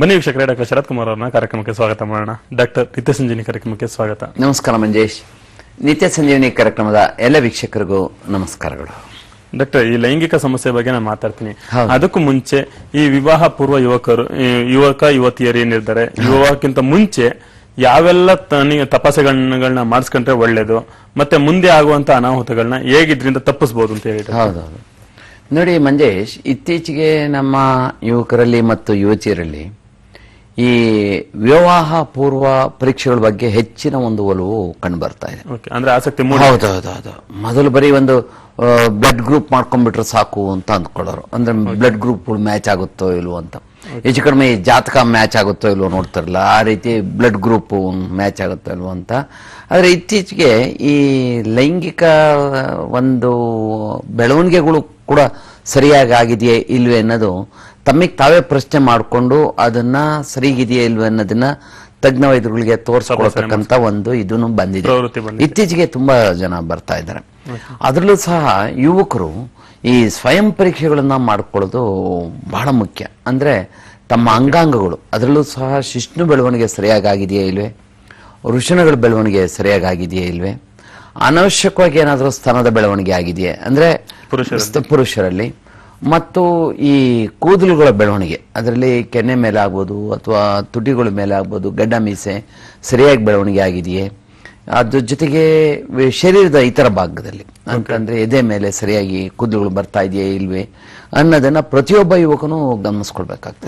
ಬನ್ನಿ ವೀಕ್ಷಕರೇ ಡಾಕ್ಟರ್ ಶರತ್ ಕುಮಾರ್ ಅವರನ್ನ ಕಾರ್ಯಕ್ರಮಕ್ಕೆ ಸ್ವಾಗತ ಮಾಡೋಣ. ಡಾಕ್ಟರ್ ನಿತ್ಯ ಸಂಜೀವಿನಿ ಕಾರ್ಯಕ್ರಮಕ್ಕೆ ಸ್ವಾಗತ. ನಮಸ್ಕಾರ ಮಂಜೇಶ್. ನಿತ್ಯ ಸಂಜೀವಿನಿ ಕಾರ್ಯಕ್ರಮದ ಎಲ್ಲ ವೀಕ್ಷಕರಿಗೂ ನಮಸ್ಕಾರಗಳು. ಡಾಕ್ಟರ್ ಈ ಲೈಂಗಿಕ ಸಮಸ್ಯೆ ಬಗ್ಗೆ ನಾನು ಮಾತಾಡ್ತೀನಿ. ಅದಕ್ಕೂ ಮುಂಚೆ ಈ ವಿವಾಹ ಪೂರ್ವ ಯುವಕರು ಯುವಕ ಯುವತಿಯರು ಏನಿರ್ತಾರೆ ವಿವಾಹಕ್ಕಿಂತ ಮುಂಚೆ ಯಾವೆಲ್ಲ ತಪಾಸೆಗಳನ್ನ ಮಾಡಿಸ್ಕೊಂಡ್ರೆ ಒಳ್ಳೇದು ಮತ್ತೆ ಮುಂದೆ ಆಗುವಂತ ಅನಾಹುತಗಳನ್ನ ಹೇಗಿದ್ರಿಂದ ತಪ್ಪಿಸಬಹುದು ಅಂತ ಹೇಳಿ. ಹೌದೌದು ನೋಡಿ ಮಂಜೇಶ್ ಇತ್ತೀಚೆಗೆ ನಮ್ಮ ಯುವಕರಲ್ಲಿ ಮತ್ತು ಯುವತಿಯರಲ್ಲಿ ಈ ವಿವಾಹ ಪೂರ್ವ ಪರೀಕ್ಷೆಗಳ ಬಗ್ಗೆ ಹೆಚ್ಚಿನ ಒಂದು ಒಲವು ಕಂಡು ಬರ್ತಾ ಇದೆ. ಅಂದ್ರೆ ಆಸಕ್ತಿ ಹೌದೌದು ಮೊದಲು ಬರೀ ಒಂದು ಬ್ಲಡ್ ಗ್ರೂಪ್ ಮಾಡ್ಕೊಂಡ್ಬಿಟ್ರೆ ಸಾಕು ಅಂತ ಅಂದ್ಕೊಳ್ಳೋರು. ಅಂದ್ರೆ ಬ್ಲಡ್ ಗ್ರೂಪ್ ಮ್ಯಾಚ್ ಆಗುತ್ತೋ ಇಲ್ವೋ ಅಂತ. ಹೆಚ್ಚು ಕಡಿಮೆ ಈ ಜಾತಕ ಮ್ಯಾಚ್ ಆಗುತ್ತೋ ಇಲ್ವೋ ನೋಡ್ತಾರಲ್ಲ ಆ ರೀತಿ ಬ್ಲಡ್ ಗ್ರೂಪ್ ಮ್ಯಾಚ್ ಆಗುತ್ತೋ ಇಲ್ವೋ ಅಂತ. ಆದ್ರೆ ಇತ್ತೀಚೆಗೆ ಈ ಲೈಂಗಿಕ ಒಂದು ಬೆಳವಣಿಗೆಗಳು ಕೂಡ ಸರಿಯಾಗಿ ಆಗಿದೆಯೇ ಇಲ್ವೇ ಅನ್ನೋದು ತಮ್ಮಿಗೆ ತಾವೇ ಪ್ರಶ್ನೆ ಮಾಡಿಕೊಂಡು ಅದನ್ನ ಸರಿಗಿದೆಯಾ ಇಲ್ವ ಅನ್ನೋದನ್ನ ತಜ್ಞ ವೈದ್ಯರುಗಳಿಗೆ ತೋರಿಸ್ಕೊಳ್ತಕ್ಕಂತ ಒಂದು ಇದನ್ನು ಬಂದಿದೆ. ಇತ್ತೀಚೆಗೆ ತುಂಬಾ ಜನ ಬರ್ತಾ ಇದ್ದಾರೆ. ಅದರಲ್ಲೂ ಸಹ ಯುವಕರು ಈ ಸ್ವಯಂ ಪರೀಕ್ಷೆಗಳನ್ನ ಮಾಡ್ಕೊಳ್ಳೋದು ಬಹಳ ಮುಖ್ಯ. ಅಂದ್ರೆ ತಮ್ಮ ಅಂಗಾಂಗಗಳು. ಅದರಲ್ಲೂ ಸಹ ಶಿಷ್ಣು ಬೆಳವಣಿಗೆ ಸರಿಯಾಗಿ ಆಗಿದೆಯಾ ಇಲ್ವೇ? ವೃಷಣಗಳ ಬೆಳವಣಿಗೆ ಸರಿಯಾಗಿ ಆಗಿದೆಯಾ ಇಲ್ವೇ? ಅನವಶ್ಯಕವಾಗಿ ಏನಾದರೂ ಸ್ತನದ ಬೆಳವಣಿಗೆ ಆಗಿದೆಯೇ? ಅಂದ್ರೆ ಪುರುಷರಲ್ಲಿ. ಮತ್ತು ಈ ಕೂದಲುಗಳ ಬೆಳವಣಿಗೆ ಅದರಲ್ಲಿ ಕೆನ್ನೆ ಮೇಲೆ ಆಗ್ಬೋದು ಅಥವಾ ತುಟಿಗಳ ಮೇಲೆ ಆಗ್ಬೋದು ಗಡ್ಡ ಮೀಸೆ ಸರಿಯಾಗಿ ಬೆಳವಣಿಗೆ ಆಗಿದೆಯೇ ಅದ್ರ ಜೊತೆಗೆ ಶರೀರದ ಇತರ ಭಾಗದಲ್ಲಿ ಅಂತಂದ್ರೆ ಎದೆ ಮೇಲೆ ಸರಿಯಾಗಿ ಕೂದಲುಗಳು ಬರ್ತಾ ಇದೆಯೇ ಇಲ್ವೇ ಅನ್ನೋದನ್ನ ಪ್ರತಿಯೊಬ್ಬ ಯುವಕನು ಗಮನಿಸ್ಕೊಳ್ಬೇಕಾಗ್ತದೆ.